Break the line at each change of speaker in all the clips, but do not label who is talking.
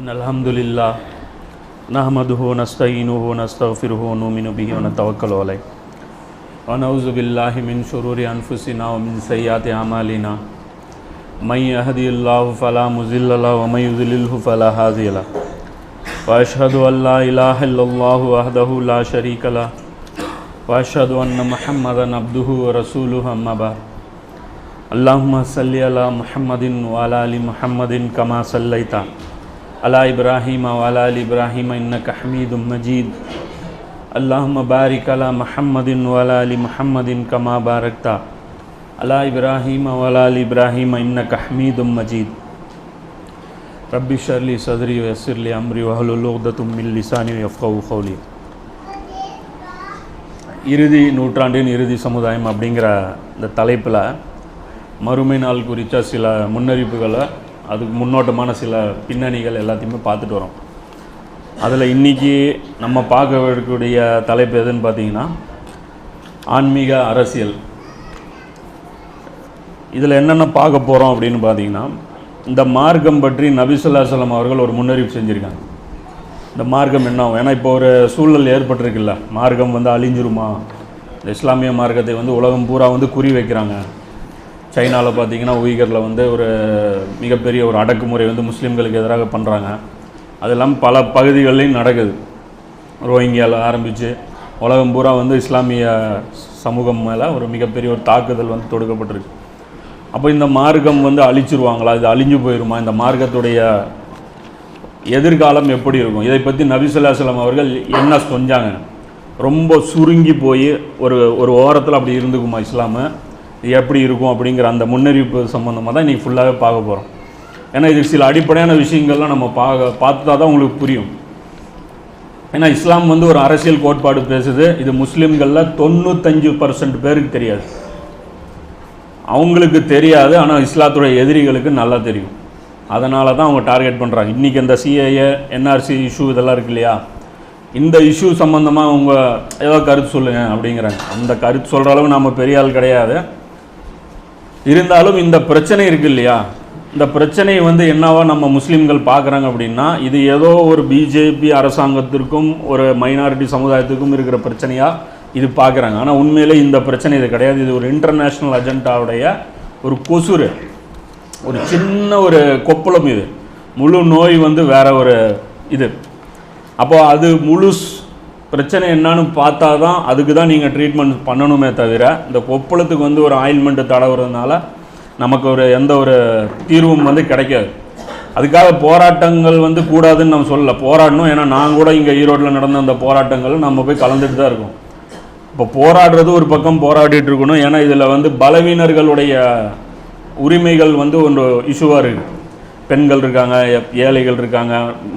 إن الحمد لله نحمده ونستعينه ونستغفره ونؤمن به ونتوكل عليه. ونعوذ بالله من شرور أنفسنا ومن سيئات أعمالنا. من يهدي الله فلا مضل له ومن يضلله فلا هادي له. وأشهد أن لا إله إلا الله وحده لا شريك له. وأشهد أن محمدا عبده ورسوله أما بعد. اللهم صل على محمد وعلى آل محمد كما صليت. அலா இப்ராஹிம் வாலா அலி இப்ராஹிம் இன்னக்க ஹமீதும் மஜீத். அல்லாஹும் பாரிக் அலா மஹம்மதின் வாலா அலி மஹம்மதின் கமா பாரக்தா. அலா இப்ராஹிம் வாலா அலி இப்ராஹிம் இன்னக்க ஹமீதும் மஜீத். ரப்பி ஷர்லி சதுரி வசிர்லி அம்ரி வஹலுல்லோக்தத்தும் மில்லிசானி எஃப்கவு ஹவுலி இறுதி நூற்றாண்டின் இறுதி சமுதாயம் அப்படிங்கிற இந்த தலைப்பில் மறுமை நாள் குறித்த சில முன்னறிப்புகளை அதுக்கு முன்னோட்டமான சில பின்னணிகள் எல்லாத்தையுமே பார்த்துட்டு வரோம். அதில் இன்றைக்கி நம்ம பார்க்க இருக்கக்கூடிய தலைப்பு எதுன்னு பார்த்தீங்கன்னா ஆன்மீக அரசியல். இதில் என்னென்ன பார்க்க போகிறோம் அப்படின்னு பார்த்தீங்கன்னா இந்த மார்க்கம் பற்றி நபிசுல்லாசலம் அவர்கள் ஒரு முன்னறிவிப்பு செஞ்சுருக்காங்க. இந்த மார்க்கம் என்ன ஆகும்? ஏன்னா இப்போ ஒரு சூழல் ஏற்பட்டிருக்குல்ல. மார்க்கம் வந்து அழிஞ்சிருமா? இந்த இஸ்லாமிய மார்க்கத்தை வந்து உலகம் பூரா வந்து குறி வைக்கிறாங்க. சைனாவில் பார்த்தீங்கன்னா உய்கரில் வந்து ஒரு மிகப்பெரிய ஒரு அடக்குமுறை வந்து முஸ்லீம்களுக்கு எதிராக பண்ணுறாங்க அது இல்லாமல் பல பகுதிகளிலையும் நடக்குது. ரோஹிங்கியாவில் ஆரம்பித்து உலகம் பூரா வந்து இஸ்லாமிய சமூகம் மேலே ஒரு மிகப்பெரிய ஒரு தாக்குதல் வந்து தொடுக்கப்பட்டிருக்கு. அப்போ இந்த மார்க்கம் வந்து அழிச்சிருவாங்களா? இது அழிஞ்சு போயிருமா? இந்த மார்க்கத்துடைய எதிர்காலம் எப்படி இருக்கும்? இதை பற்றி நபிசுல்லாஸ்லாம் அவர்கள் என்ன சொன்னாங்க? ரொம்ப சுருங்கி போய் ஒரு ஒரு ஓரத்தில் அப்படி இருந்துக்குமா இஸ்லாமை? எப்படி இருக்கும் அப்படிங்கிற அந்த முன்னறிவிப்பு சம்மந்தமாக தான் இன்றைக்கி ஃபுல்லாகவே பார்க்க போகிறோம் ஏன்னா இது சில அடிப்படையான விஷயங்கள்லாம் நம்ம பார்க்க பார்த்தா தான் உங்களுக்கு புரியும். ஏன்னா இஸ்லாம் வந்து ஒரு அரசியல் கோட்பாடு பேசுது. இது முஸ்லீம்களில் தொண்ணூத்தஞ்சு பர்சன்ட் பேருக்கு தெரியாது. அவங்களுக்கு தெரியாது ஆனால் இஸ்லாத்துடைய எதிரிகளுக்கு நல்லா தெரியும். அதனால தான் அவங்க டார்கெட் பண்ணுறாங்க இன்றைக்கி இந்த சிஏஏ என்ஆர்சி இஷ்யூ இதெல்லாம் இருக்கு இல்லையா? இந்த இஷ்யூ சம்மந்தமாக அவங்க ஏதோ கருத்து சொல்லுங்கள் அப்படிங்கிறாங்க. அந்த கருத்து சொல்கிற அளவு நம்ம பெரிய ஆள் கிடையாது. இருந்தாலும் இந்த பிரச்சனை இருக்கு இல்லையா? இந்த பிரச்சனையை வந்து என்னவா நம்ம முஸ்லீம்கள் பார்க்குறாங்க அப்படின்னா இது ஏதோ ஒரு பிஜேபி அரசாங்கத்திற்கும் ஒரு மைனாரிட்டி சமுதாயத்துக்கும் இருக்கிற பிரச்சனையாக இது பார்க்குறாங்க. ஆனால் உண்மையிலே இந்த பிரச்சனை இது கிடையாது. இது ஒரு இன்டர்நேஷ்னல் அஜெண்டாவுடைய ஒரு கொசுறு. ஒரு சின்ன ஒரு கொப்பளம் இது. முழு நோய் வந்து வேற ஒரு இது. அப்போது அது முழு பிரச்சனை என்னன்னு பார்த்தா தான் அதுக்கு தான் நீங்கள் ட்ரீட்மெண்ட் பண்ணணுமே தவிர இந்த கொப்பளத்துக்கு வந்து ஒரு ஆயில்மெண்ட்டு தடவுறதுனால நமக்கு ஒரு எந்த ஒரு தீர்வும் வந்து கிடைக்காது. அதுக்காக போராட்டங்கள் வந்து கூடாதுன்னு நம்ம சொல்லலை. போராடணும். ஏன்னா நான் கூட இங்கே ஈரோட்டில் நடந்த அந்த போராட்டங்கள் நம்ம போய் கலந்துட்டு தான் இருக்கோம். இப்போ போராடுறது ஒரு பக்கம் போராடிட்டு இருக்கணும். ஏன்னா இதில் வந்து பலவீனர்களுடைய உரிமைகள் வந்து ஒன்று இஷ்யூவாக இருக்குது பெண்கள் இருக்காங்க ஏழைகள் இருக்காங்க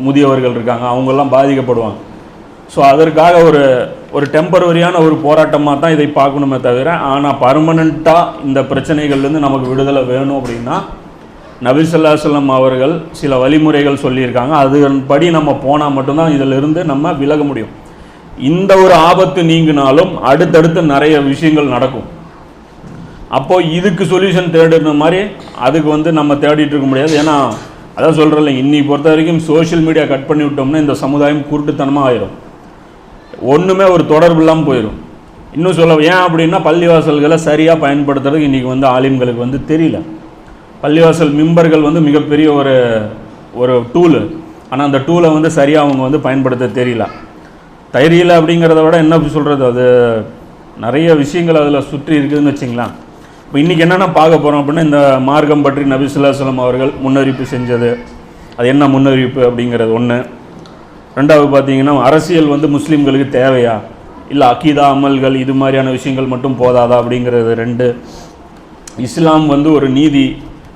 முதியவர்கள் இருக்காங்க அவங்கெல்லாம் பாதிக்கப்படுவாங்க. ஸோ அதற்காக ஒரு ஒரு டெம்பரவரியான ஒரு போராட்டமாக தான் இதை பார்க்கணுமே தவிர ஆனால் பர்மனண்ட்டாக இந்த பிரச்சனைகள்லேருந்து நமக்கு விடுதலை வேணும் அப்படின்னா நபிசல்லாசலம் அவர்கள் சில வழிமுறைகள் சொல்லியிருக்காங்க. அதன்படி நம்ம போனால் மட்டும்தான் இதிலிருந்து நம்ம விலக முடியும். இந்த ஒரு ஆபத்து நீங்கினாலும் அடுத்தடுத்து நிறைய விஷயங்கள் நடக்கும். அப்போது இதுக்கு சொல்யூஷன் தேடுற மாதிரி அதுக்கு வந்து நம்ம தேடிட்டு இருக்க முடியாது. ஏன்னா அதான் சொல்கிறேன் இன்னைக்கு பொறுத்த வரைக்கும் சோஷியல் மீடியா கட் பண்ணி விட்டோம்னா இந்த சமுதாயம் குருட்டுத்தனமாக ஆயிரும். ஒன்றுமே ஒரு தொடர்பு இல்லாமல் போயிடும் இன்னும் சொல்ல ஏன் அப்படின்னா பள்ளிவாசல்களை சரியாக பயன்படுத்துறதுக்கு இன்றைக்கி வந்து ஆலிம்களுக்கு வந்து தெரியல. பள்ளிவாசல் மிம்பர்கள் வந்து மிகப்பெரிய ஒரு ஒரு டூலு ஆனால் அந்த டூலை வந்து சரியாக அவங்க வந்து பயன்படுத்த தெரியல. தைரியல அப்படிங்கிறத விட என்ன சொல்கிறது அது நிறைய விஷயங்கள் அதில் சுற்றி இருக்குதுன்னு வச்சிங்களேன். இப்போ இன்றைக்கி என்னென்ன பார்க்க போகிறோம் அப்படின்னா இந்த மார்க்கம் பற்றி நபிசுல்லாஸ்லம் அவர்கள் முன்னறிவிப்பு செஞ்சது. அது என்ன முன்னறிவிப்பு அப்படிங்கிறது ஒன்று ரெண்டாவது பார்த்தீங்கன்னா அரசியல் வந்து முஸ்லீம்களுக்கு தேவையா? இல்லை அக்கீதா அமல்கள் இது மாதிரியான விஷயங்கள் மட்டும் போதாதா அப்படிங்கிறது ரெண்டு. இஸ்லாம் வந்து ஒரு நீதி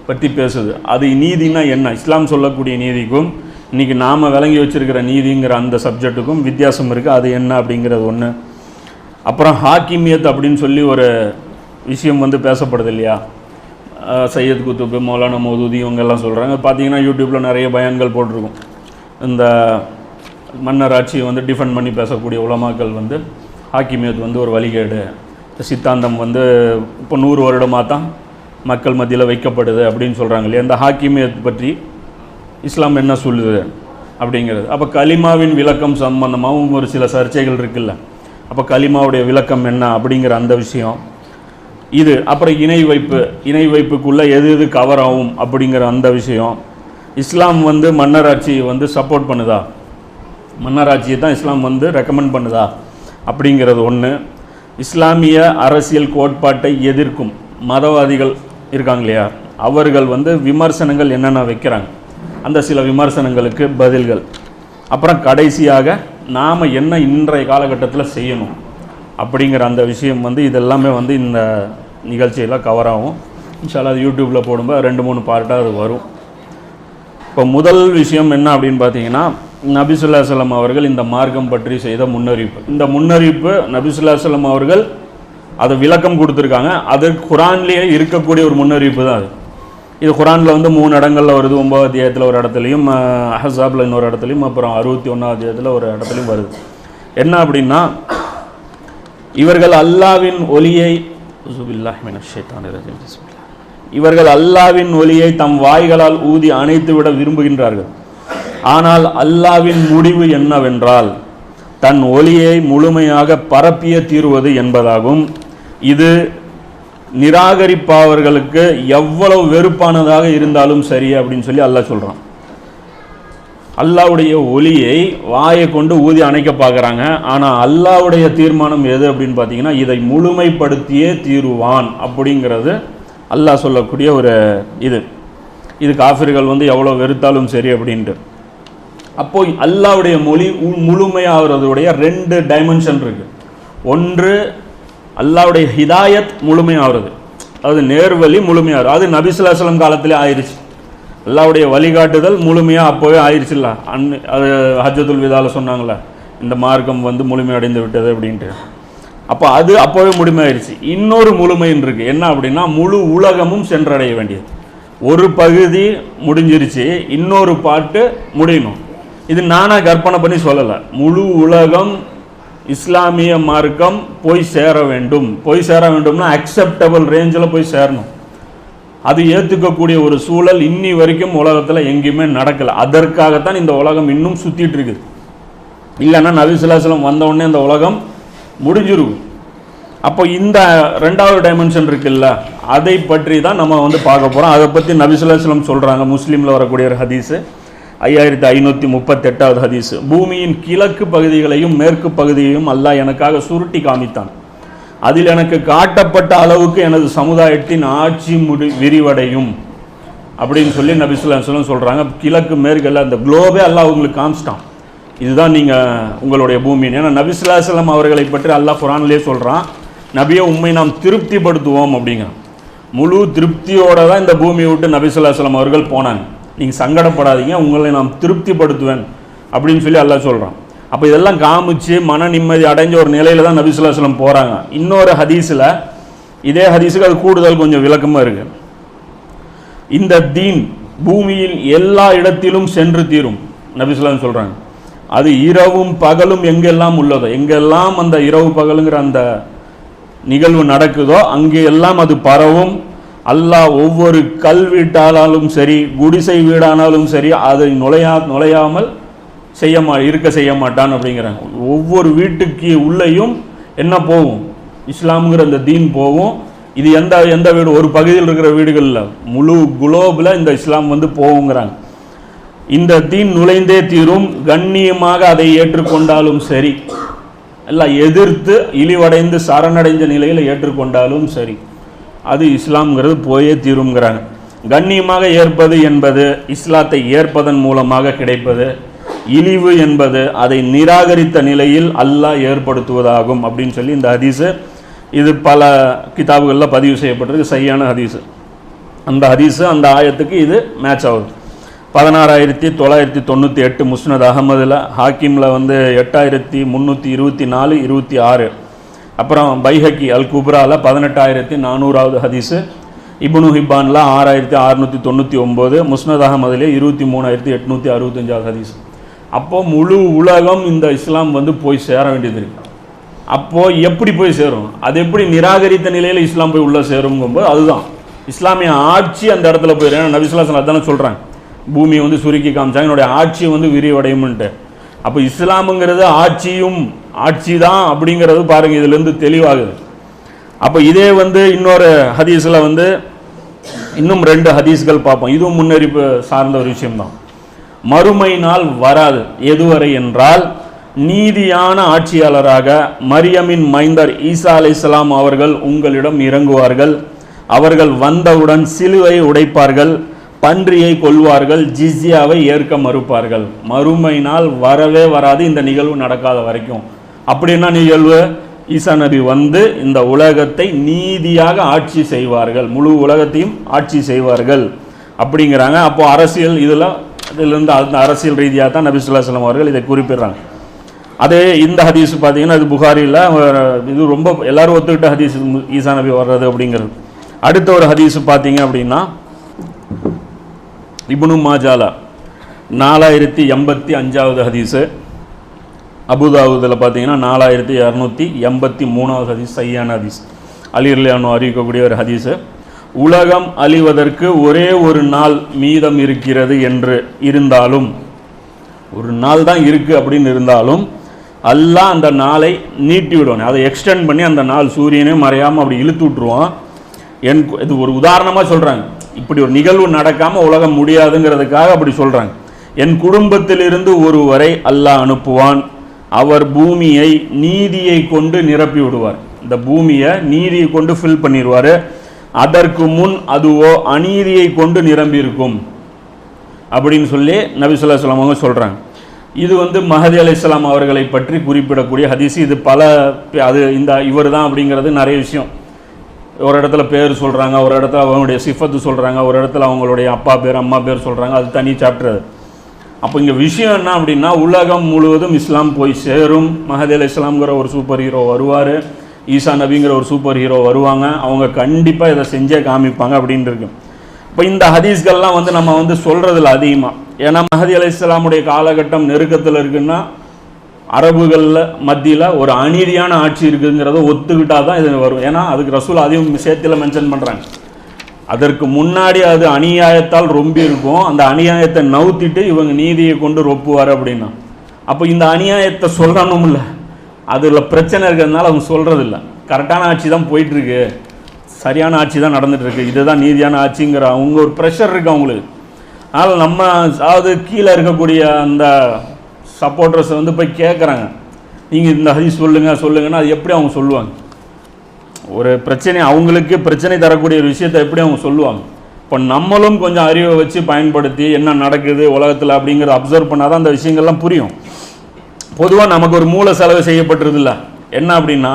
பற்றி பேசுது. அது நீதினா என்ன? இஸ்லாம் சொல்லக்கூடிய நீதிக்கும் இன்றைக்கி நாம் விளங்கி வச்சிருக்கிற நீதிங்கிற அந்த சப்ஜெக்ட்டுக்கும் வித்தியாசம் இருக்குது அது என்ன அப்படிங்கிறது ஒன்று அப்புறம் ஹாக்கிமியத் அப்படின்னு சொல்லி ஒரு விஷயம் வந்து பேசப்படுது இல்லையா? சையத் குத்துப்பு மௌலானா மௌதூதி இவங்க எல்லாம் சொல்கிறாங்க பார்த்தீங்கன்னா யூடியூப்பில் நிறைய பயான்கள் போட்டிருக்கும். இந்த மன்னர் ஆட்சியை வந்து டிஃபெண்ட் பண்ணி பேசக்கூடிய உலமாக்கள் வந்து ஹாக்கிமியத் வந்து ஒரு வழிகேடு. சித்தாந்தம் வந்து இப்போ நூறு வருடமாக தான் மக்கள் மத்தியில் வைக்கப்படுது அப்படின்னு சொல்கிறாங்க இல்லையா? இந்த ஹாக்கிமியத் பற்றி இஸ்லாம் என்ன சொல்லுது அப்படிங்கிறது. அப்போ கலிமாவின் விளக்கம் சம்பந்தமாகவும் ஒரு சில சர்ச்சைகள் இருக்குல்ல. அப்போ கலிமாவுடைய விளக்கம் என்ன அப்படிங்கிற அந்த விஷயம். இது அப்புறம் இணை வைப்பு இணை வைப்புக்குள்ளே எது எது கவர் ஆகும் அப்படிங்கிற அந்த விஷயம். இஸ்லாம் வந்து மன்னராட்சியை வந்து சப்போர்ட் பண்ணுதா? மன்னராட்சியை தான் இஸ்லாம் வந்து ரெக்கமெண்ட் பண்ணுதா? அப்படிங்கிறது ஒன்று இஸ்லாமிய அரசியல் கோட்பாட்டை எதிர்க்கும் மதவாதிகள் இருக்காங்க இல்லையா? அவர்கள் வந்து விமர்சனங்கள் என்னென்ன வைக்கிறாங்க? அந்த சில விமர்சனங்களுக்கு பதில்கள். அப்புறம் கடைசியாக நாம் என்ன இன்றைய காலகட்டத்தில் செய்யணும்? அப்படிங்கிற அந்த விஷயம் வந்து இதெல்லாமே வந்து இந்த நிகழ்ச்சியில் கவர் ஆகும். இன்ஷால்லா அது யூடியூப்பில் போடும்போது ரெண்டு மூணு பார்ட்டாக அது வரும். இப்போ முதல் விஷயம் என்ன அப்படின்னு பார்த்தீங்கன்னா நபிசுல்லா செல்லம் அவர்கள் இந்த மார்க்கம் பற்றி செய்த முன்னறிவிப்பு. இந்த முன்னறிவிப்பு நபிசுல்லா செல்லம் அவர்கள் அதை விளக்கம் கொடுத்துருக்காங்க. அது குரான்லேயே இருக்கக்கூடிய ஒரு முன்னறிவிப்பு தான் அது. இது குரானில் வந்து மூணு இடங்களில் வருது. ஒன்பது அத்தியாயத்தில் ஒரு இடத்துலையும் அஹசாப்ல இன்னொரு இடத்துலையும் அப்புறம் அறுபத்தி ஒன்றாவது அத்தியாயத்தில் ஒரு இடத்துலையும் வருது. என்ன அப்படின்னா இவர்கள் அல்லாவின் ஒலியை இவர்கள் அல்லாவின் ஒலியை தம் வாய்களால் ஊதி அணைத்து விட விரும்புகின்றார்கள். ஆனால் அல்லாவின் முடிவு என்னவென்றால் தன் ஒளியை முழுமையாக பரப்பிய தீருவது என்பதாகும். இது நிராகரிப்பவர்களுக்கு எவ்வளவு வெறுப்பானதாக இருந்தாலும் சரி அப்படின்னு சொல்லி அல்லாஹ் சொல்கிறான் அல்லாவுடைய ஒளியை வாயை கொண்டு ஊதி அணைக்க பார்க்குறாங்க. ஆனால் அல்லாவுடைய தீர்மானம் எது அப்படின்னு பார்த்தீங்கன்னா இதை முழுமைப்படுத்தியே தீருவான் அப்படிங்கிறது அல்லாஹ் சொல்லக்கூடிய ஒரு இது. இது காஃபிர்கள் வந்து எவ்வளோ வெறுத்தாலும் சரி அப்படின்ட்டு. அப்போ அல்லாவுடைய மொழி முழுமையாகிறதுடைய ரெண்டு டைமென்ஷன் இருக்கு. ஒன்று அல்லாவுடைய ஹிதாயத் முழுமையாகிறது. அது நேர்வழி முழுமையாகிறது. அது நபிசுல்லாஸ்லம் காலத்திலே ஆயிடுச்சு அல்லாவுடைய வழிகாட்டுதல் முழுமையாக அப்போவே ஆயிடுச்சுல்ல அன் அது ஹஜ்ஜத்துல் விதால சொன்னாங்களே இந்த மார்க்கம் வந்து முழுமையடைந்து விட்டது அப்படின்ட்டு. அப்போ அது அப்போவே முழுமையாயிருச்சு. இன்னொரு முழுமைன்னு இருக்குது என்ன அப்படின்னா முழு உலகமும் சென்றடைய வேண்டியது. ஒரு பகுதி முடிஞ்சிருச்சு. இன்னொரு பாட்டு முடியணும். இது நானாக கற்பனை பண்ணி சொல்லலை. முழு உலகம் இஸ்லாமிய மார்க்கம் போய் சேர வேண்டும். போய் சேர வேண்டும்னா அக்செப்டபுள் ரேஞ்சில் போய் சேரணும். அது ஏற்றுக்கக்கூடிய ஒரு சூழல் இன்னி வரைக்கும் உலகத்தில் எங்கேயுமே நடக்கலை. அதற்காகத்தான் இந்த உலகம் இன்னும் சுற்றிட்டு இருக்குது. இல்லைன்னா நவிசிலாசலம் வந்தவுடனே இந்த உலகம் முடிஞ்சிருக்கும் அப்போ இந்த ரெண்டாவது டைமென்ஷன் இருக்குல்ல அதை பற்றி தான் நம்ம வந்து பார்க்க போகிறோம் அதை பற்றி நபிசுல்லாஸ்லம் சொல்கிறாங்க முஸ்லீமில் வரக்கூடிய ஒரு ஹதீஸு. ஐயாயிரத்தி ஐநூற்றி முப்பத்தெட்டாவது ஹதீஸ். பூமியின் கிழக்கு பகுதிகளையும் மேற்கு பகுதியையும் அல்லாஹ் எனக்காக சுருட்டி காமித்தான். அதில் எனக்கு காட்டப்பட்ட அளவுக்கு எனது சமுதாயத்தின் ஆட்சி முடி விரிவடையும். அப்படின்னு சொல்லி நபிசுல்லா சொல்லம் சொல்கிறாங்க கிழக்கு மேற்கல்ல அந்த குளோபே அல்லாஹ் உங்களுக்கு காமிச்சிட்டான். இதுதான் நீங்கள் உங்களுடைய பூமின்னு ஏன்னா நபிசுல்லாஸ்லம் அவர்களை பற்றி அல்லாஹ் குரான்லேயே சொல்கிறான் நபியை உண்மை நாம் திருப்திப்படுத்துவோம் அப்படிங்கிறான். முழு திருப்தியோடு தான் இந்த பூமியை விட்டு நபிசுல்லாஸ்லம் அவர்கள் போனாங்க. நீங்கள் சங்கடப்படாதீங்க உங்களை நான் திருப்திப்படுத்துவேன் அப்படின்னு சொல்லி எல்லாம் சொல்கிறான் அப்போ இதெல்லாம் காமிச்சு மன நிம்மதி அடைஞ்ச ஒரு நிலையில தான் நபிசுல்லாஸ்லம் போகிறாங்க இன்னொரு ஹதீஸில் இதே ஹதீஸுக்கு அது கூடுதல் கொஞ்சம் விளக்கமாக இருக்குது இந்த தீன் பூமியில் எல்லா இடத்திலும் சென்று தீரும் நபிசுல்லாம் சொல்கிறாங்க அது இரவும் பகலும் எங்கெல்லாம் உள்ளதோ எங்கெல்லாம் அந்த இரவு பகலுங்கிற அந்த நிகழ்வு நடக்குதோ அங்கே எல்லாம் அது பரவும். அல்லாஹ் ஒவ்வொரு கல் வீட்டானாலும் சரி குடிசை வீடானாலும் சரி அதை நுழையா நுழையாமல் செய்ய மா இருக்க செய்ய மாட்டான் அப்படிங்கிறாங்க. ஒவ்வொரு வீட்டுக்கு உள்ளேயும் என்ன போகும்? இஸ்லாம்ங்கிற அந்த தீன் போகும். இது எந்த எந்த வீடு? ஒரு பகுதியில் இருக்கிற வீடுகளில். முழு குளோபில் இந்த இஸ்லாம் வந்து போகுங்கிறாங்க. இந்த தீன் நுழைந்தே தீரும். கண்ணியமாக அதை ஏற்றுக்கொண்டாலும் சரி. எல்லாம் எதிர்த்து இழிவடைந்து சரணடைந்த நிலையில் ஏற்றுக்கொண்டாலும் சரி. அது இஸ்லாம்ங்கிறது போயே தீரும்ங்கிறாங்க. கண்ணியமாக ஏற்பது என்பது இஸ்லாத்தை ஏற்பதன் மூலமாக கிடைப்பது இழிவு என்பது அதை நிராகரித்த நிலையில் அல்லாஹ் ஏற்படுத்துவதாகும் அப்படின்னு சொல்லி இந்த ஹதீஸு இது பல கிதாபுகளில் பதிவு செய்யப்பட்டிருக்கு சரியான ஹதீஸு. அந்த ஹதீஸு அந்த ஆயத்துக்கு இது மேட்ச் ஆகுது. பதினாறாயிரத்தி தொள்ளாயிரத்தி தொண்ணூற்றி எட்டு முஸ்னத் அகமதில் ஹாக்கிமில் வந்து எட்டாயிரத்தி முந்நூற்றி இருபத்தி நாலு இருபத்தி ஆறு. அப்புறம் பைஹக்கி அல் குப்ராவில் பதினெட்டாயிரத்தி நானூறாவது ஹதீஸு. இபுனு ஹிப்பானில் ஆறாயிரத்தி அறுநூற்றி தொண்ணூற்றி ஒம்பது முஸ்னத் அகமதிலே இருபத்தி மூணாயிரத்தி எட்நூற்றி அறுபத்தஞ்சாவது ஹதீஸ். அப்போது முழு உலகம் இந்த இஸ்லாம் வந்து போய் சேர வேண்டியது இருக்கு. அப்போது எப்படி போய் சேரும்? அது எப்படி நிராகரித்த நிலையில் இஸ்லாம் போய் உள்ளே சேருங்கும்போது அதுதான். இஸ்லாமிய ஆட்சி அந்த இடத்துல போயிடும் ஏன்னா நபிசுல்லாசன் அதானே சொல்கிறாங்க பூமியை வந்து சுருக்கி காமிச்சாங்க. என்னுடைய ஆட்சி வந்து விரிவடையும்ன்ட்டு. அப்போ இஸ்லாமுங்கிறது ஆட்சியும் ஆட்சி தான் அப்படிங்கிறது பாருங்க இதுலேருந்து தெளிவாகுது. அப்போ இதே வந்து இன்னொரு ஹதீஸில் வந்து இன்னும் ரெண்டு ஹதீஸ்கள் பார்ப்போம். இதுவும் முன்னறிப்பு சார்ந்த ஒரு விஷயம்தான். மறுமை நாள் வராது. எதுவரை என்றால் நீதியான ஆட்சியாளராக மரியமின் மைந்தர் ஈசா அலைஹிஸ்ஸலாம் அவர்கள் உங்களிடம் இறங்குவார்கள். அவர்கள் வந்தவுடன் சிலுவை உடைப்பார்கள். பன்றியை கொல்வார்கள். ஜிஸ்யாவை ஏற்க மறுப்பார்கள். மறுமை நாள் வரவே வராது. இந்த நிகழ்வு நடக்காத வரைக்கும். அப்படின்னா நிகழ்வு ஈசா நபி வந்து இந்த உலகத்தை நீதியாக ஆட்சி செய்வார்கள். முழு உலகத்தையும் ஆட்சி செய்வார்கள். அப்படிங்கிறாங்க. அப்போது அரசியல் இதில் இதிலிருந்து அந்த அரசியல் ரீதியாக தான் நபி ஸல்லல்லாஹு சலம் அவர்கள் இதை குறிப்பிடுறாங்க. அதே இந்த ஹதீஸ் பார்த்தீங்கன்னா இது புகாரியில் இது ரொம்ப எல்லாரும் ஒத்துக்கிட்ட ஹதீஸ் ஈசா நபி வர்றது அப்படிங்கிறது. அடுத்த ஒரு ஹதீஸ் பார்த்தீங்க அப்படின்னா இபுனு மாஜாலா. நாலாயிரத்தி எண்பத்தி அஞ்சாவது ஹதீஸு. அபுதாபுதில் பார்த்தீங்கன்னா நாலாயிரத்தி இரநூத்தி எண்பத்தி மூணாவது ஹதீஸ் சையான ஹதீஸ். அலிர்லியானோ அறிவிக்கக்கூடிய ஒரு ஹதீஸு. உலகம் அழிவதற்கு ஒரே ஒரு நாள் மீதம் இருக்கிறது என்று இருந்தாலும் ஒரு நாள் தான் இருக்குது அப்படின்னு இருந்தாலும் அல்லாஹ் அந்த நாளை நீட்டி விடுவான். அதை எக்ஸ்டெண்ட் பண்ணி அந்த நாள் சூரியனே மறையாமல் அப்படி இழுத்து விட்ருவான் என் இது ஒரு உதாரணமாக சொல்கிறாங்க இப்படி ஒரு நிகழ்வு நடக்காமல் உலகம் முடியாதுங்கிறதுக்காக அப்படி சொல்கிறாங்க என் குடும்பத்திலிருந்து ஒருவரை அல்லாஹ் அனுப்புவான். அவர் பூமியை நீதியை கொண்டு நிரப்பி விடுவார். இந்த பூமியை நீதியை கொண்டு ஃபில் பண்ணிடுவார் அதற்கு முன் அதுவோ அநீதியை கொண்டு நிரம்பி இருக்கும். அப்படின்னு சொல்லி நபிசுல்லா ஸல்லல்லாஹு அவங்க சொல்கிறாங்க இது வந்து மஹதி அலைஹிஸ்ஸலாம் அவர்களை பற்றி குறிப்பிடக்கூடிய ஹதீஸ். இது பல பே- அது இந்த இவர் தான் அப்படிங்கிறது நிறைய விஷயம். ஒரு இடத்துல பேர் சொல்கிறாங்க ஒரு இடத்துல அவங்களுடைய சிஃபத்து சொல்கிறாங்க ஒரு இடத்துல அவங்களுடைய அப்பா பேர் அம்மா பேர் சொல்கிறாங்க அது தனி சாப்டர் அது. அப்போ இங்கே விஷயம் என்ன அப்படின்னா உலகம் முழுவதும் இஸ்லாம் போய் சேரும். மஹதேல் இஸ்லாம்ங்கிற ஒரு சூப்பர் ஹீரோ வருவார். ஈசா நபிங்கிற ஒரு சூப்பர் ஹீரோ வருவாங்க. அவங்க கண்டிப்பாக இதை செஞ்சே காமிப்பாங்க அப்படின்னு இப்போ இந்த ஹதீஸ்கள்லாம் வந்து நம்ம வந்து சொல்கிறதில்ல அதிகமாக ஏன்னா மஹதி அலி இஸ்லாமுடைய காலகட்டம் நெருக்கத்தில் இருக்குன்னா அரபுகளில் மத்தியில் ஒரு அநீதியான ஆட்சி இருக்குங்கிறத ஒத்துக்கிட்டா தான் இது வரும். ஏன்னா அதுக்கு ரசூல் அதையும் சேர்த்தில் மென்ஷன் பண்ணுறாங்க அதற்கு முன்னாடி அது அநியாயத்தால் ரொம்ப இருக்கும் அந்த அநியாயத்தை நவுத்திட்டு இவங்க நீதியை கொண்டு ரொப்புவார் அப்படின்னா. அப்போ இந்த அநியாயத்தை சொல்லணும்ல. அதில் பிரச்சனை இருக்கிறதுனால அவங்க சொல்கிறதில்ல கரெக்டான ஆட்சி தான் போயிட்டுருக்கு. சரியான ஆட்சி தான் நடந்துகிட்ருக்கு இதுதான் நீதியான ஆட்சிங்கிற அவங்க ஒரு ப்ரெஷர் இருக்கு அவங்களுக்கு. அதனால் நம்ம அதாவது கீழே இருக்கக்கூடிய அந்த சப்போர்ட்டர்ஸை வந்து போய் கேட்குறாங்க நீங்கள் இந்த ஹதீஸ் சொல்லுங்கள் சொல்லுங்கன்னா அது எப்படி அவங்க சொல்லுவாங்க? ஒரு பிரச்சனை அவங்களுக்கு பிரச்சனை தரக்கூடிய ஒரு விஷயத்தை எப்படி அவங்க சொல்லுவாங்க? இப்போ நம்மளும் கொஞ்சம் அறிவை வச்சு பயன்படுத்தி என்ன நடக்குது உலகத்தில் அப்படிங்கிறத அப்சர்வ் பண்ணால் தான் அந்த விஷயங்கள்லாம் புரியும். பொதுவாக நமக்கு ஒரு மூல செலவு செய்யப்பட்டிருதில்ல. என்ன அப்படின்னா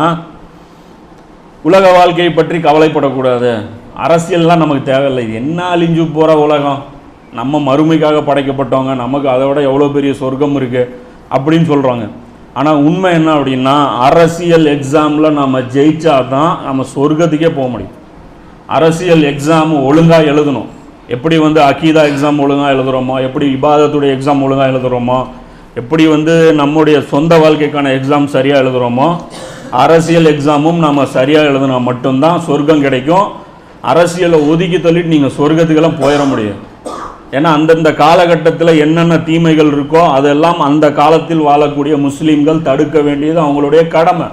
உலக வாழ்க்கையை பற்றி கவலைப்படக்கூடாது. அரசியல்லாம் நமக்கு தேவையில்லை. இது என்ன அழிஞ்சு போகிற உலகம்? நம்ம மறுமைக்காக படைக்கப்பட்டவங்க நமக்கு அதை விட எவ்வளோ பெரிய சொர்க்கம் இருக்குது அப்படின்னு சொல்கிறாங்க ஆனால் உண்மை என்ன அப்படின்னா அரசியல் எக்ஸாமில் நம்ம ஜெயிச்சா தான் நம்ம சொர்க்கத்துக்கே போக முடியும். அரசியல் எக்ஸாம் ஒழுங்காக எழுதணும். எப்படி வந்து அகீதா எக்ஸாம் ஒழுங்காக எழுதுகிறோமோ எப்படி இபாதத்துடைய எக்ஸாம் ஒழுங்காக எழுதுகிறோமோ எப்படி வந்து நம்முடைய சொந்த வாழ்க்கைக்கான எக்ஸாம் சரியாக எழுதுகிறோமோ அரசியல் எக்ஸாமும் நம்ம சரியாக எழுதுனா மட்டும்தான் சொர்க்கம் கிடைக்கும். அரசியலை ஒதுக்கி தள்ளிட்டு நீங்கள் சொர்க்கத்துக்கெல்லாம் போயிட முடியும். ஏன்னா அந்தந்த காலகட்டத்தில் என்னென்ன தீமைகள் இருக்கோ அதெல்லாம் அந்த காலத்தில் வாழக்கூடிய முஸ்லீம்கள் தடுக்க வேண்டியது அவங்களுடைய கடமை.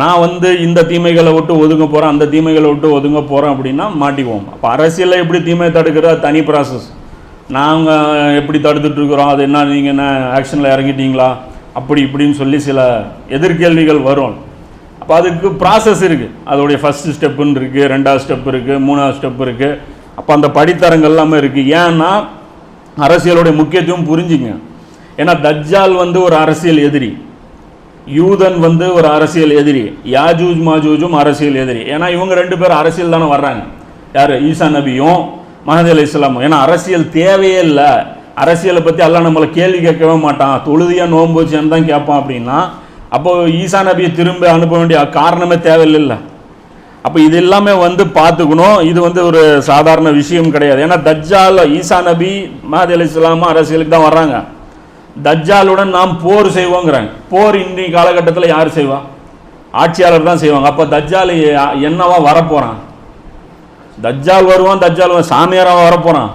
நான் வந்து இந்த தீமைகளை விட்டு ஒதுங்க போகிறேன் அந்த தீமைகளை விட்டு ஒதுங்க போகிறேன் அப்படின்னா மாட்டிக்குவோம். அப்போ அரசியலில் எப்படி தீமை தடுக்கிறது தனி ப்ராசஸ் நாங்கள் எப்படி தடுத்துட்ருக்குறோம் அது என்ன நீங்கள் என்ன ஆக்ஷனில் இறங்கிட்டீங்களா? அப்படி இப்படின்னு சொல்லி சில எதிர்கேள்விகள் வரும். அப்போ அதுக்கு ப்ராசஸ் இருக்குது அதோடைய ஃபஸ்ட்டு ஸ்டெப்புன்னு இருக்குது ரெண்டாவது ஸ்டெப் இருக்குது மூணாவது ஸ்டெப் இருக்குது அப்போ அந்த படித்தரங்கள் எல்லாமே இருக்குது ஏன்னா அரசியலுடைய முக்கியத்துவம் புரிஞ்சுங்க. ஏன்னா தஜ்ஜால் வந்து ஒரு அரசியல் எதிரி. யூதன் வந்து ஒரு அரசியல் எதிரி. யாஜூஜ் மாஜூஜும் அரசியல் எதிரி. ஏன்னா இவங்க ரெண்டு பேரும் அரசியல் தானே வர்றாங்க. யார்? ஈசா நபியும் மஹதி அலி இஸ்லாமும் ஏன்னா அரசியல் தேவையே இல்லை. அரசியலை பற்றி எல்லாம் நம்மளை கேள்வி கேட்கவே மாட்டான். தொழுதியாக நோன்பு வச்சேன்னு தான் கேட்பான் அப்படின்னா அப்போது ஈசா நபியை திரும்ப அனுப்ப வேண்டிய காரணமே தேவையில்லை அப்போ இது எல்லாமே வந்து பார்த்துக்கணும். இது வந்து ஒரு சாதாரண விஷயம் கிடையாது. ஏன்னா தஜ்ஜால் ஈசா நபி மஹதி அலி இஸ்லாமா அரசியலுக்கு தான் வர்றாங்க. தஜ்ஜாலுடன் நாம் போர் செய்வோங்கிறாங்க. போர் இன்றைய காலகட்டத்தில் யார் செய்வா? ஆட்சியாளர் தான் செய்வாங்க. அப்போ தஜ்ஜால் என்னவா வரப்போகிறான் தஜ்ஜால் வருவான் தஜ்ஜால் சாமியாராக வரப்போகிறான்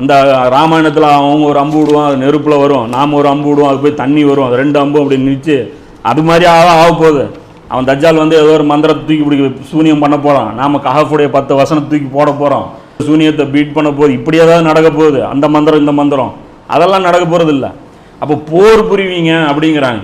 அந்த ராமாயணத்தில் அவங்க ஒரு அம்பு விடுவான் அது நெருப்பில் வரும். நாம் ஒரு அம்பு விடுவோம் அது போய் தண்ணி வரும். ரெண்டு அம்பு அப்படின்னு நிச்சு அது மாதிரி ஆக ஆக போகுது. அவன் தஜ்ஜால் வந்து ஏதோ ஒரு மந்திரத்தை தூக்கி பிடிக்க சூனியம் பண்ண போகிறான் நாம் கஹஃபுடைய பத்து வசனத்தை தூக்கி போட போகிறோம் சூனியத்தை பீட் பண்ண போகுது. இப்படி ஏதாவது நடக்க போகுது. அந்த மந்திரம் இந்த மந்திரம். அதெல்லாம் நடக்க போகிறது இல்லை. அப்போ போர் புரிவீங்க அப்படிங்கிறாங்க.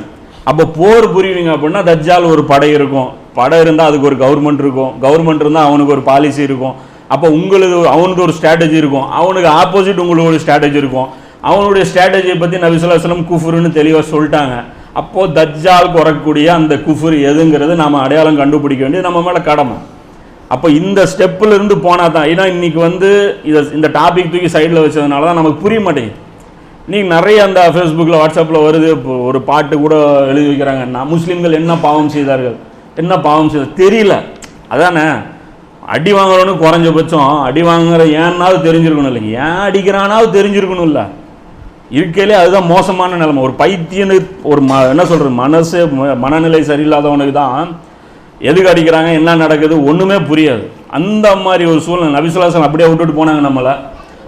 அப்போ போர் புரிவீங்க அப்படின்னா தஜ்ஜால் ஒரு படை இருக்கும். படை இருந்தால் அதுக்கு ஒரு கவர்மெண்ட் இருக்கும். கவர்மெண்ட் இருந்தால் அவனுக்கு ஒரு பாலிசி இருக்கும். அப்போ உங்களுக்கு அவனுக்கு ஒரு ஸ்ட்ராட்டஜி இருக்கும். அவனுக்கு ஆப்போசிட் உங்களுக்கு ஒரு ஸ்ட்ராட்டஜி இருக்கும். அவனுடைய ஸ்ட்ராட்டஜியை பற்றி நபிசுல்லாஸ்லம் குஃபுருன்னு தெளிவாக சொல்லிட்டாங்க. அப்போது தஜ்ஜால் வரக்கூடிய அந்த குஃபுர் எதுங்கிறது நாம் அடையாளம் கண்டுபிடிக்க வேண்டியது நம்ம மேலே கடமை. அப்போ இந்த ஸ்டெப்பில் இருந்து போனால் தான் ஏன்னா இன்றைக்கி வந்து இதை இந்த டாபிக் தூக்கி சைடில் வச்சதுனால தான் நமக்கு புரிய மாட்டேங்குது. நீங்கள் நிறைய அந்த ஃபேஸ்புக்கில் வாட்ஸ்அப்பில் வருது இப்போ ஒரு பாட்டு கூட எழுதி வைக்கிறாங்கன்னா முஸ்லீம்கள் என்ன பாவம் செய்தார்கள் என்ன பாவம் செய்தார் தெரியல. அதானே? அடி வாங்குறோன்னு குறைஞ்சபட்சம் அடி வாங்குற ஏன்னாவது தெரிஞ்சிருக்கணும் இல்லைங்க. ஏன் அடிக்கிறானாவது தெரிஞ்சிருக்கணும் இல்லை. இருக்கையிலே அதுதான் மோசமான நிலைமை. ஒரு பைத்தியனு ஒரு ம என்ன சொல்கிறது மனசு ம- மனநிலை சரியில்லாதவனுக்கு தான் எதுக்கு அடிக்கிறாங்க என்ன நடக்குது ஒன்றுமே புரியாது. அந்த மாதிரி ஒரு சூழ்நிலை நபிசுலாசன் அப்படியே விட்டுட்டு போனாங்க நம்மளை.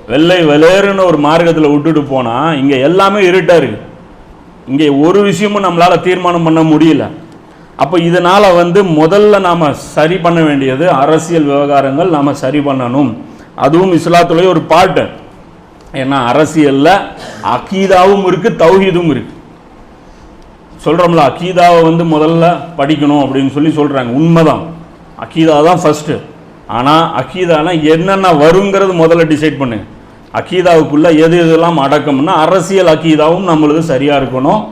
வெள்ளை வெளேறுன்னு ஒரு மார்க்கத்தில் விட்டுட்டு போனால் இங்கே எல்லாமே இருட்டாக இருக்குது இங்கே ஒரு விஷயமும் நம்மளால் தீர்மானம் பண்ண முடியல. அப்போ இதனால் வந்து முதல்ல நாம் சரி பண்ண வேண்டியது அரசியல் விவகாரங்கள் நாம் சரி பண்ணணும். அதுவும் இஸ்லாத்துலேயே ஒரு பாட்டு. ஏன்னா அரசியலில் அகீதாவும் இருக்குது தௌஹீதும் இருக்குது சொல்கிறோம்ல அகீதாவை வந்து முதல்ல படிக்கணும் அப்படின்னு சொல்லி சொல்கிறாங்க உண்மைதான். அகீதா தான் ஃபஸ்ட்டு ஆனால் அகீதானா என்னென்ன வருங்கிறது முதல்ல டிசைட் பண்ணுங்க அகீதாவுக்குள்ளே எது எதெல்லாம் அடக்கம்னா அரசியல் அகீதாவும் நம்மளுக்கு சரியாக இருக்கணும்.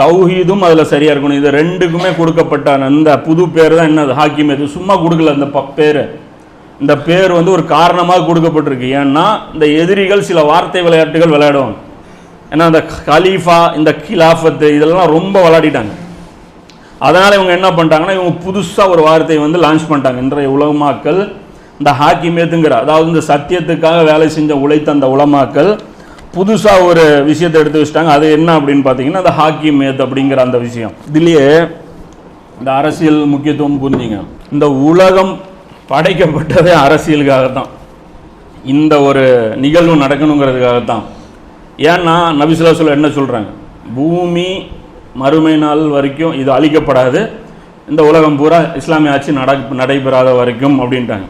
தௌஹீதும் அதில் சரியாக இருக்கணும். இது ரெண்டுக்குமே கொடுக்கப்பட்ட அந்த புது பேர் தான் என்னது? ஹாக்கிம் எது சும்மா கொடுக்கல அந்த ப பேர். இந்த பேர் வந்து ஒரு காரணமாக கொடுக்கப்பட்டிருக்கு. ஏன்னா இந்த எதிரிகள் சில வார்த்தை விளையாட்டுகள் விளையாடுவாங்க. ஏன்னா இந்த கலீஃபா இந்த கிலாஃபத்து இதெல்லாம் ரொம்ப விளையாடிட்டாங்க. அதனால் இவங்க என்ன பண்ணிட்டாங்கன்னா இவங்க புதுசாக ஒரு வார்த்தையை வந்து லான்ச் பண்ணிட்டாங்க. இன்றைய உலமாக்கள் இந்த ஹாக்கிமேத்துங்கிற அதாவது இந்த சத்தியத்துக்காக வேலை செஞ்ச உழைத்த அந்த உலமாக்கள் புதுசாக ஒரு விஷயத்தை எடுத்து வச்சிட்டாங்க. அது என்ன அப்படின்னு பார்த்தீங்கன்னா அந்த ஹாக்கி மேத் அப்படிங்கிற அந்த விஷயம். இதுலேயே இந்த அரசியல் முக்கியத்துவம் புரிஞ்சுங்க. இந்த உலகம் படைக்கப்பட்டதே அரசியலுக்காகத்தான். இந்த ஒரு நிகழ்வு நடக்கணுங்கிறதுக்காகத்தான். ஏன்னா நபிசுல்லா என்ன சொல்கிறாங்க பூமி மறுமை நாள் வரைக்கும் இது அழிக்கப்படாது. இந்த உலகம் பூரா இஸ்லாமிய ஆட்சி நட நடைபெறாத வரைக்கும் அப்படின்ட்டாங்க.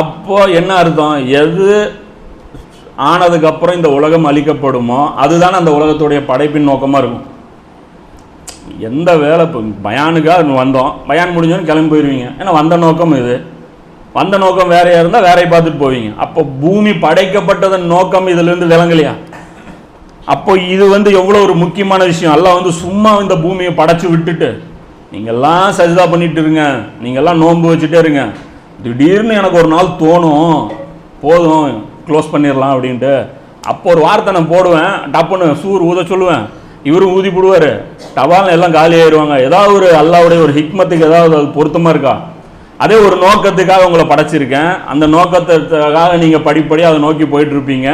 அப்போ என்ன அர்த்தம்? எது ஆனதுக்கப்புறம் இந்த உலகம் அழிக்கப்படுமோ அதுதான் அந்த உலகத்துடைய படைப்பின் நோக்கமாக இருக்கும். எந்த வேலை இப்போ பயானுக்காக வந்தோம். பயான் முடிஞ்சோன்னு கிளம்பி போயிடுவீங்க ஏன்னா வந்த நோக்கம் இது? வந்த நோக்கம் வேறையாக இருந்தால் வேறையை பார்த்துட்டு போவீங்க. அப்போ பூமி படைக்கப்பட்டதன் நோக்கம் இதுலேருந்து விளங்கலையா? அப்போ இது வந்து எவ்வளோ ஒரு முக்கியமான விஷயம். எல்லாம் வந்து சும்மா இந்த பூமியை படைச்சி விட்டுட்டு நீங்கள்லாம் சஜிதா பண்ணிட்டு இருங்க. நீங்கள்லாம் நோன்பு வச்சுட்டே இருங்க. திடீர்னு எனக்கு ஒரு நாள் தோணும். போதும் க்ளோஸ் பண்ணிடலாம் அப்படின்ட்டு. அப்போ ஒரு வார்த்தை நான் போடுவேன். டப்புன்னு சூர் ஊத சொல்லுவேன். இவரும் ஊதி போடுவார் டபால்னு எல்லாம் காலி ஆயிடுவாங்க ஏதாவது ஒரு அல்லாவுடைய ஒரு ஹிக்மத்துக்கு ஏதாவது அது பொருத்தமாக இருக்கா? அதே ஒரு நோக்கத்துக்காக உங்களை படைச்சிருக்கேன். அந்த நோக்கத்துக்காக நீங்கள் படிப்படியாக அதை நோக்கி போயிட்டுருப்பீங்க.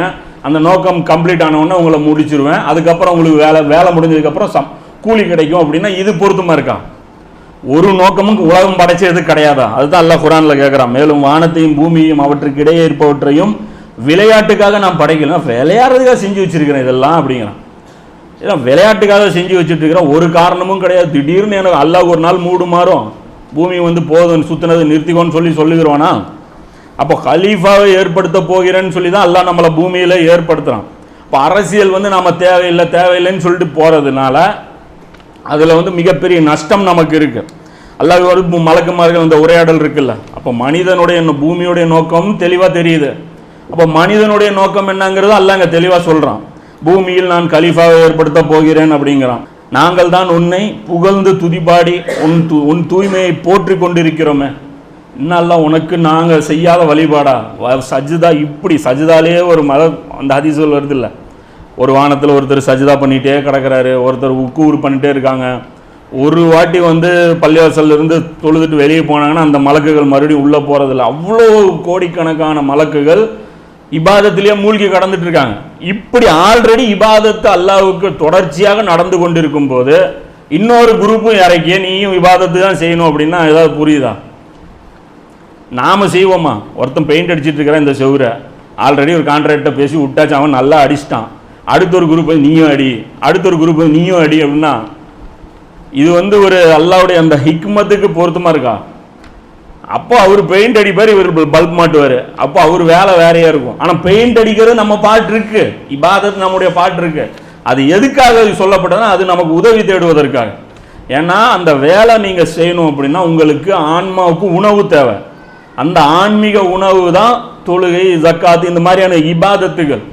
அந்த நோக்கம் கம்ப்ளீட் ஆனவுடனே உங்களை முடிச்சிருவேன். அதுக்கப்புறம் உங்களுக்கு வேலை வேலை முடிஞ்சதுக்கப்புறம் சம் கூலி கிடைக்கும் அப்படின்னா இது பொருத்தமாக இருக்கா? ஒரு நோக்கமும் உலகம் படைச்சது கிடையாதா? அதுதான் அல்லாஹ் குரானில் கேட்குறான் மேலும் வானத்தையும் பூமியையும் அவற்றுக்கு இடையே இருப்பவற்றையும் விளையாட்டுக்காக நான் படைக்கல. விளையாடுறதுக்காக செஞ்சு வச்சிருக்கிறேன் இதெல்லாம் அப்படிங்கிறான். இதெல்லாம் விளையாட்டுக்காக செஞ்சு வச்சுட்டு ஒரு காரணமும் கிடையாது. திடீர்னு எனக்கு அல்லாஹ் ஒரு நாள் மூடு மாறும். பூமி வந்து போதும் சுற்றுனது நிறுத்திக்கோன்னு சொல்லி சொல்லுகிறோனா அப்போ ஹலீஃபாவை ஏற்படுத்த போகிறேன்னு சொல்லி தான் அல்லாஹ் நம்மளை பூமியில் ஏற்படுத்துகிறான் இப்போ அரசியல் வந்து நம்ம தேவையில்லை தேவையில்லைன்னு சொல்லிட்டு போகிறதுனால அதில் வந்து மிகப்பெரிய நஷ்டம் நமக்கு இருக்குது அல்லாஹ் ஒரு மலக்குமார்கள் இந்த உரையாடல் இருக்குல்ல? அப்போ மனிதனுடைய பூமியுடைய நோக்கம் தெளிவாக தெரியுது. அப்போ மனிதனுடைய நோக்கம் என்னங்கிறது அல்லாங்க இங்கே தெளிவாக சொல்கிறான் பூமியில் நான் கலீஃபாவை ஏற்படுத்த போகிறேன் அப்படிங்கிறான். நாங்கள் தான் உன்னை புகழ்ந்து துதிப்பாடி உன் து உன் தூய்மையை போற்றி கொண்டிருக்கிறோமே. இன்னெல்லாம் உனக்கு நாங்கள் செய்யாத வழிபாடா? வ- சஜிதா இப்படி சஜிதாலேயே ஒரு மத அந்த அதிசல் வருது இல்லை ஒரு வானத்தில் ஒருத்தர் சஜிதா பண்ணிகிட்டே கிடக்குறாரு ஒருத்தர் உக்கூர் பண்ணிகிட்டே இருக்காங்க. ஒரு வாட்டி வந்து பள்ளிவாசல்ல இருந்து தொழுதுட்டு வெளியே போனாங்கன்னா அந்த மலக்குகள் மறுபடியும் உள்ளே போகிறதில்ல அவ்வளோ கோடிக்கணக்கான மலக்குகள் இபாதத்திலேயே மூழ்கி கடந்துட்டு இருக்காங்க இப்படி ஆல்ரெடி இபாதத்து அல்லாவுக்கு தொடர்ச்சியாக நடந்து கொண்டிருக்கும் போது இன்னொரு குரூப்பும் இறக்கிய நீயும் விவாதத்து தான் செய்யணும் அப்படின்னா ஏதாவது புரியுதா? நாம செய்வோமா? ஒருத்தன் பெயிண்ட் அடிச்சிட்டு இருக்கிற இந்த செவரை. ஆல்ரெடி ஒரு கான்ட்ராக்டை பேசி விட்டாச்சு அவன் நல்லா அடிச்சிட்டான். அடுத்த ஒரு குரூப் நீயும் அடி. அடுத்த ஒரு குரூப் நீயும் அடி அப்படின்னா இது வந்து ஒரு அல்லாவுடைய அந்த ஹிக்மத்துக்கு பொருத்தமாக இருக்கா? அப்போ அவர் பெயிண்ட் அடிப்பார் இவர் பல்ப் மாட்டுவார். அப்போ அவர் வேலை வேறையாக இருக்கும். ஆனால் பெயிண்ட் அடிக்கிறது நம்ம பாட்டு இருக்கு. இபாதத் நம்முடைய பாட்டு இருக்கு. அது எதுக்காக சொல்லப்பட்டதுன்னா அது நமக்கு உதவி தேடுவதற்காக. ஏன்னா அந்த வேலை நீங்கள் செய்யணும் அப்படின்னா உங்களுக்கு ஆன்மாவுக்கு உணவு தேவை. அந்த ஆன்மீக உணவு தான் தொழுகை ஜக்காத் இந்த மாதிரியான இபாதத்துகள்.